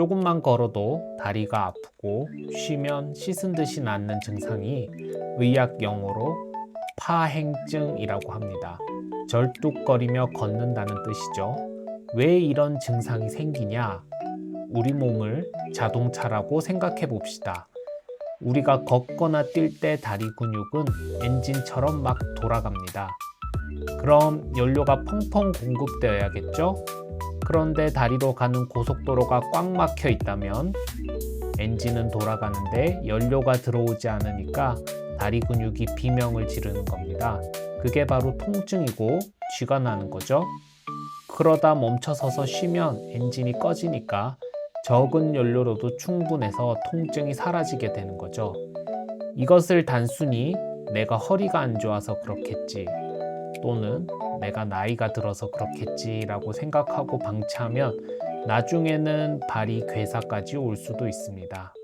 조금만 걸어도 다리가 아프고 쉬면 씻은 듯이 낫는 증상이 의학 용어로 파행증이라고 합니다. 절뚝거리며 걷는다는 뜻이죠. 왜 이런 증상이 생기냐? 우리 몸을 자동차라고 생각해 봅시다. 우리가 걷거나 뛸 때 다리 근육은 엔진처럼 막 돌아갑니다. 그럼 연료가 펑펑 공급되어야겠죠? 그런데 다리로 가는 고속도로가 꽉 막혀 있다면 엔진은 돌아가는데 연료가 들어오지 않으니까 다리 근육이 비명을 지르는 겁니다. 그게 바로 통증이고 쥐가 나는 거죠. 그러다 멈춰서서 쉬면 엔진이 꺼지니까 적은 연료로도 충분해서 통증이 사라지게 되는 거죠. 이것을 단순히 내가 허리가 안 좋아서 그렇겠지 또는 내가 나이가 들어서 그렇겠지라고 생각하고 방치하면 나중에는 발이 괴사까지 올 수도 있습니다.